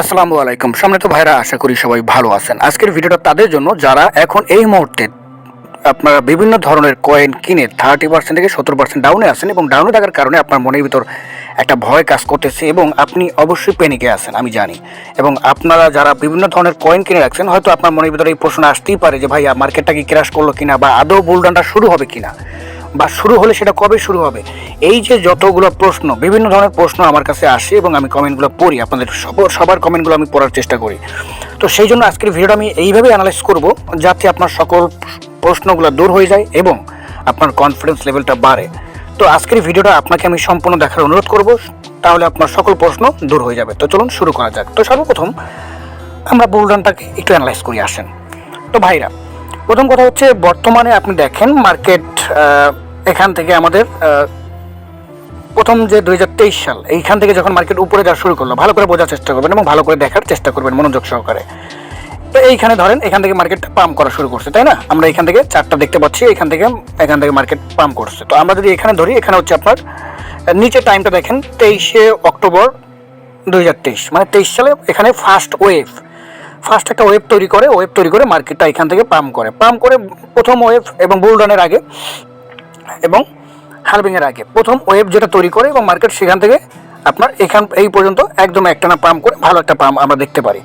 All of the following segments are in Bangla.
আসসালামু আলাইকুম। সামনে তো ভাইরা আশা করি সবাই ভালো আছেন। আজকের ভিডিওটা তাদের জন্য যারা এখন এই মুহূর্তে আপনারা বিভিন্ন ধরনের কয়েন কিনে থার্টি পার্সেন্ট থেকে সত্তর পার্সেন্ট ডাউনে আছেন এবং ডাউনে থাকার কারণে আপনার মনের ভিতর একটা ভয় কাজ করতেছে এবং আপনি অবশ্যই পেনিকে আছেন, আমি জানি। এবং আপনারা যারা বিভিন্ন ধরনের কয়েন কিনে রাখছেন, হয়তো আপনার মনের ভিতরে এই প্রশ্ন আসতেই পারে যে ভাই মার্কেটটা কি ক্রাশ করল কিনা বা আদৌ বুলডানটা শুরু হবে কিনা? বা শুরু হলে সেটা কবে শুরু হবে? এই যে যতগুলো প্রশ্ন, বিভিন্ন ধরনের প্রশ্ন আমার কাছে আসে এবং আমি কমেন্টগুলো পড়ি, আপনাদের সব- সবার কমেন্টগুলো আমি পড়ার চেষ্টা করি। তো সেই জন্য আজকের ভিডিওটা আমি এইভাবে অ্যানালাইজ করব, যাতে আপনার সকল প্রশ্নগুলো দূর হয়ে যায় এবং আপনার কনফিডেন্স লেভেলটা বাড়ে। তো আজকের ভিডিওটা আপনাকে আমি সম্পূর্ণ দেখার অনুরোধ করব, তাহলে আপনার সকল প্রশ্ন দূর হয়ে যাবে। তো চলুন শুরু করা যাক। তো সর্বপ্রথম আমরা বুলডানটাকে একটু অ্যানালাইজ করি, আসেন। তো ভাইরা, প্রথম কথা হচ্ছে, বর্তমানে আপনি দেখেন মার্কেট এখান থেকে আমাদের প্রথম যে দুই সাল, এইখান থেকে যখন মার্কেট উপরে যাওয়া শুরু করল, ভালো করে বোঝার চেষ্টা করবেন এবং ভালো করে দেখার চেষ্টা করবেন মনোযোগ সহকারে। তো এইখানে ধরেন, এখান থেকে মার্কেট পাম্প করা শুরু করছে, তাই না? আমরা এখান থেকে চারটা দেখতে পাচ্ছি, এখান থেকে এখান থেকে মার্কেট পাম্প করছে। তো আমরা যদি এখানে ধরি, এখানে হচ্ছে আপনার নিচে টাইমটা দেখেন, তেইশে অক্টোবর দুই হাজার তেইশ মানে তেইশ সালে এখানে ফার্স্ট ওয়েভ। ফার্স্ট একটা ওয়েব তৈরি করে ওয়েব তৈরি করে মার্কেটটা এখান থেকে পাম্প করে। পাম্প করে প্রথম ওয়েভ এবং বুলডানের আগে এবং হালবিংয়ের আগে। প্রথম ওয়েভ যেটা তৈরি করে এবং মার্কেট সেখান থেকে আপনার এখান, এই পর্যন্ত একদম একটানা পাম্প করে ভালো একটা পাম্প আমরা দেখতে পারি।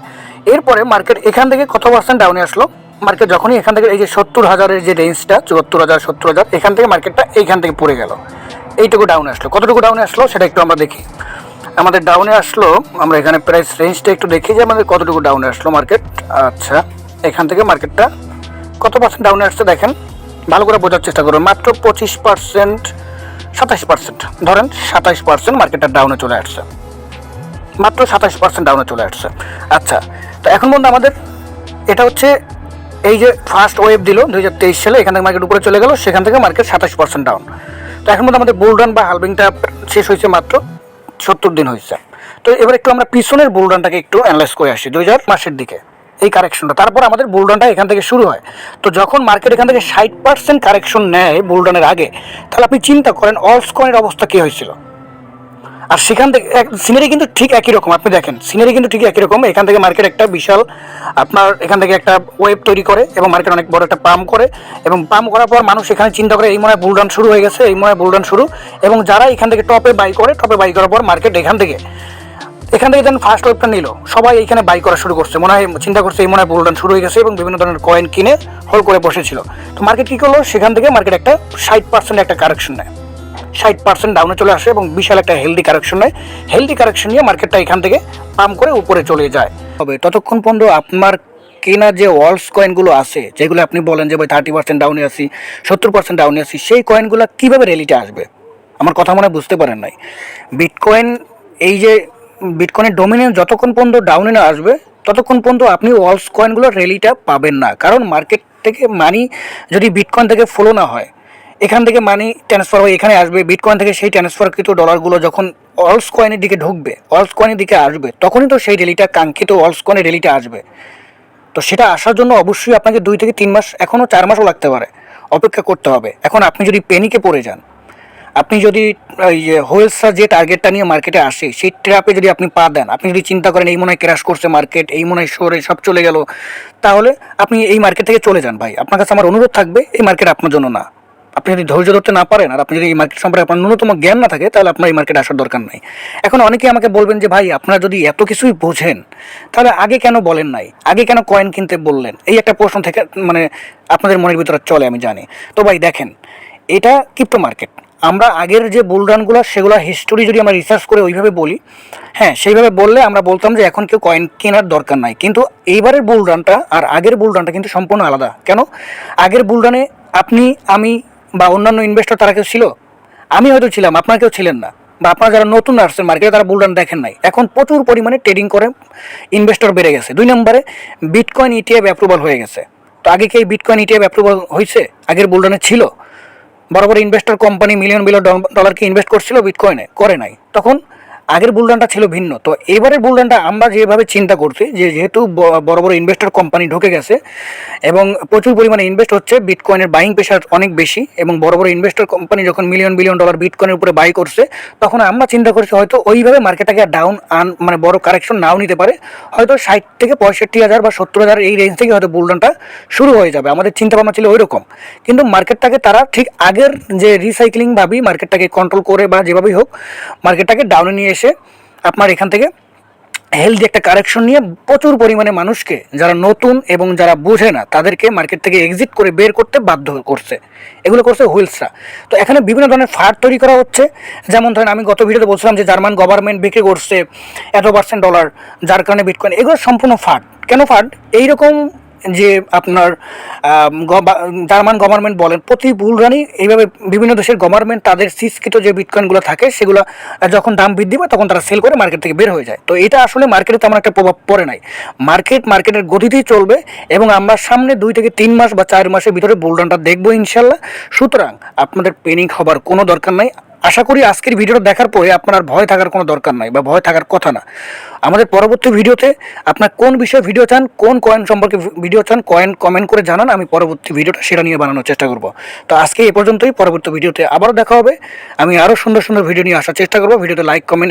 এরপরে মার্কেট এখান থেকে কত পার্সেন্ট ডাউনে আসলো? মার্কেট যখনই এখান থেকে এই যে সত্তর হাজারের যে রেঞ্জটা চুয়াত্তর হাজার, সত্তর হাজার, এখান থেকে মার্কেটটা এইখান থেকে পড়ে গেল। এইটুকু ডাউনে আসলো। কতটুকু ডাউনে আসলো সেটা একটু আমরা দেখি। আমাদের ডাউনে আসলো, আমরা এখানে প্রাইস রেঞ্জটা একটু দেখি যে আমাদের কতটুকু ডাউনে আসলো মার্কেট আচ্ছা এখান থেকে মার্কেটটা কত পার্সেন্ট ডাউনে আসছে দেখেন। ভালো করে বোঝার চেষ্টা করুন। মাত্র পঁচিশ পার্সেন্ট সাতাশ পার্সেন্ট ধরেন সাতাশ পার্সেন্ট মার্কেটটা ডাউনে চলে আসছে। মাত্র সাতাশ পার্সেন্ট ডাউনে চলে আসছে। আচ্ছা তো এখন পর্যন্ত আমাদের এটা হচ্ছে এই যে ফার্স্ট ওয়েভ দিল দুই হাজার তেইশ সালে, এখান থেকে মার্কেট উপরে চলে গেল, সেখান থেকে মার্কেট সাতাশ পার্সেন্ট ডাউন তো এখন মধ্যে আমাদের বুলডান বা হালবিংটা শেষ হয়েছে মাত্র সত্তর দিন হয়েছে। তো এবার একটু আমরা পিছনের বুলডানটাকে একটু অ্যানালাইজ করে আসি, দুই হাজার মাসের দিকে। এই কারেকশনটা তারপর আমাদের বুলডানটা এখান থেকে শুরু হয়। তো যখন মার্কেট এখান থেকে ষাট পার্সেন্ট কারেকশন নেয় বুলডানের আগে, তাহলে আপনি চিন্তা করেন অলস অবস্থা কী হয়েছিল? আর সেখান থেকে সিনারি কিন্তু ঠিক একই রকম, আপনি দেখেন সিনারি কিন্তু ঠিক একই রকম। এখান থেকে মার্কেট একটা বিশাল, আপনার এখান থেকে একটা ওয়েব তৈরি করে এবং মার্কেট অনেক বড় একটা পাম্প করে এবং পাম্প করার পর মানুষ এখানে চিন্তা করে, এই মনে হয় বুলডান শুরু হয়ে গেছে, এই মনে হয় বুলডান শুরু। এবং যারা এখান থেকে টপে বাই করে টপে বাই করার পর মার্কেট এখান থেকে এখান থেকে যখন ফার্স্ট ওয়েবটা নিল। সবাই এখানে বাই করা শুরু করছে। মনে হয়, চিন্তা করছে এই মনে হয় বুলডান শুরু হয়ে গেছে এবং বিভিন্ন ধরনের কয়েন কিনে হোল্ড করে বসেছিল। তো মার্কেট কী করল? সেখান থেকে মার্কেট একটা ষাট পার্সেন্ট একটা কারেকশন নেয়। ষাট পার্সেন্ট ডাউনে চলে আসে এবং বিশাল একটা হেলদি কারেকশন নেয়। হেলদি কারেকশন নিয়ে মার্কেটটা এখান থেকে পাম্প করে উপরে চলে যায়। তবে ততক্ষণ পর্যন্ত আপনার কেনা যে ওয়ালস কয়েনগুলো আছে, যেগুলো আপনি বলেন যে, ভাই থার্টি পার্সেন্ট ডাউনে আসি সত্তর পার্সেন্ট ডাউনে আসি সেই কয়েনগুলো কীভাবে রেলিতে আসবে? আমার কথা মনে বুঝতে পারেন নাই। বিটকয়েন এই যে বিটকয়েনের ডোমিনেন্স যতক্ষণ পর্যন্ত ডাউনে না আসবে, ততক্ষণ পর্যন্ত আপনি ওয়ালস কয়েনগুলোর র্যালিটা পাবেন না। কারণ মার্কেট থেকে মানি যদি বিটকয়েন থেকে ফলো না হয়, এখান থেকে মানি ট্রান্সফার হয়ে এখানে আসবে বিটকয়েন থেকে সেই ট্রান্সফারকৃত ডলারগুলো যখন অলস কয়েনের দিকে ঢুকবে অলস কয়েনের দিকে আসবে, তখনই তো সেই রেলিটা কাঙ্ক্ষিত অলস কয়েনের রেলিটা আসবে। তো সেটা আসার জন্য অবশ্যই আপনাকে দুই থেকে তিন মাস এখনও চার মাসও লাগতে পারে, অপেক্ষা করতে হবে। এখন আপনি যদি পেনিকে পড়ে যান আপনি যদি ওই যে হোয়েলসরা যে টার্গেটটা নিয়ে মার্কেটে আসে, সেই ট্র্যাপে যদি আপনি পা দেন, আপনি যদি চিন্তা করেন এই মনে হয় ক্র্যাশ করছে মার্কেট এই মনে হয় সরে, সব চলে গেল, তাহলে আপনি এই মার্কেট থেকে চলে যান ভাই। আপনার কাছে আমার অনুরোধ থাকবে, এই মার্কেট আপনার জন্য না। আপনি যদি ধৈর্য ধরতে না পারেন আর আপনি যদি এই মার্কেট সম্পর্কে আপনার ন্যূনতম জ্ঞান না থাকে, তাহলে আপনার এই মার্কেটে আসার দরকার নাই। এখন অনেকেই আমাকে বলবেন যে, ভাই, আপনারা যদি এত কিছুই বোঝেন, তাহলে আগে কেন বলেন নাই? আগে কেন কয়েন কিনতে বললেন? এই একটা প্রশ্ন থেকে মানে আপনাদের মনের ভিতরে চলে, আমি জানি। তো ভাই, দেখেন, এটা ক্রিপ্টো মার্কেট আমরা আগের যে বুলডানগুলো সেগুলো হিস্টোরি যদি আমরা রিসার্চ করে ওইভাবে বলি হ্যাঁ সেইভাবে বললে আমরা বলতাম যে এখন কেউ কয়েন কেনার দরকার নাই। কিন্তু এইবারের বুলডানটা আর আগের বুলডানটা কিন্তু সম্পূর্ণ আলাদা। কেন? আগের বুলডানে আপনি, আমি বা অন্যান্য ইনভেস্টর তারা কেউ ছিল? আমি হয়তো ছিলাম, আপনারা কেউ ছিলেন না। বা আপনারা যারা নতুন আসছেন মার্কেটে তারা বুলডান দেখেন নাই। এখন প্রচুর পরিমাণে ট্রেডিং করে ইনভেস্টর বেড়ে গেছে। দুই নম্বরে বিটকয়েন ইটিএফ অ্যাপ্রুভাল হয়ে গেছে। তো আগে কি এই বিটকয়েন ইটিএফ অ্যাপ্রুভাল হয়েছে আগের বুলডানে ছিল। বড় বড় ইনভেস্টর কোম্পানি মিলিয়ন বিলিয়ন ডলারকে ইনভেস্ট করছিল বিটকয়েনে করে নাই। তখন আগের বুলডানটা ছিল ভিন্ন। তো এবারের বুলডানটা আমরা যেভাবে চিন্তা করছি, যে যেহেতু বড় বড় ইনভেস্টর কোম্পানি ঢুকে গেছে, এবং প্রচুর পরিমাণে ইনভেস্ট হচ্ছে বিটকয়েনের বাইং প্রেশার অনেক বেশি, এবং বড় বড় ইনভেস্টর কোম্পানি যখন মিলিয়ন বিলিয়ন ডলার বিটকয়েনের উপরে বাই করছে, তখন আমরা চিন্তা করছি হয়তো ওইভাবে মার্কেটটাকে ডাউন আন মানে বড় কারেকশন নাও নিতে পারে। হয়তো ষাট থেকে পঁয়ষট্টি হাজার বা সত্তর হাজার এই রেঞ্জ থেকে হয়তো বুলডানটা শুরু হয়ে যাবে। আমাদের চিন্তা ভাবনা ছিল ওই রকম কিন্তু মার্কেটটাকে তারা ঠিক আগের যে রিসাইক্লিং ভাবেই মার্কেটটাকে কন্ট্রোল করে বা যেভাবেই হোক মার্কেটটাকে ডাউনে নিয়ে এসে আপনার এখান থেকে হেলদি একটা কারেকশন নিয়ে প্রচুর পরিমাণে মানুষকে যারা নতুন এবং যারা বোঝে না, তাদেরকে মার্কেট থেকে এক্সিট করে বের করতে বাধ্য করছে। এগুলো করছে হুইলসরা তো এখানে বিভিন্ন ধরনের ফার্ড তৈরি করা হচ্ছে। যেমন ধরেন আমি গত ভিডিওতে বলছিলাম যে জার্মান গভর্নমেন্ট বিক্রি করছে এত পার্সেন্ট ডলার যার কারণে বিটকয়েন এগুলো সম্পূর্ণ ফার্ড কেন ফার্ড এইরকম যে আপনার জার্মান গভর্নমেন্ট বলেন, প্রতি বুলরানি এইভাবে বিভিন্ন দেশের গভর্নমেন্ট তাদের সিসকৃত যে বিটকয়েনগুলো থাকে, সেগুলো যখন দাম বৃদ্ধি পায়, তখন তারা সেল করে মার্কেট থেকে বের হয়ে যায়। তো এটা আসলে মার্কেটে তেমন একটা প্রভাব পড়ে নাই। মার্কেট মার্কেটের গতিতেই চলবে এবং আমরা সামনে দুই থেকে তিন মাস বা চার মাসের ভিতরে বুলডানটা দেখব ইনশাল্লাহ। সুতরাং আপনাদের পেনিক হবার কোনো দরকার নাই। আশা করি আজকের ভিডিওটা দেখার পরে আপনার ভয় থাকার কোনো দরকার নাই বা ভয় থাকার কথা না। আমাদের পরবর্তী ভিডিওতে আপনার কোন বিষয়ে ভিডিও চান, কোন কয়েন সম্পর্কে ভিডিও চান কয়েন কমেন্ট করে জানান, আমি পরবর্তী ভিডিওটা সেটা নিয়ে বানানোর চেষ্টা করব। তো আজকে এই পর্যন্তই, পরবর্তী ভিডিওতে আবারও দেখা হবে। আমি আরও সুন্দর সুন্দর ভিডিও নিয়ে আসার চেষ্টা করব। ভিডিওতে লাইক কমেন্ট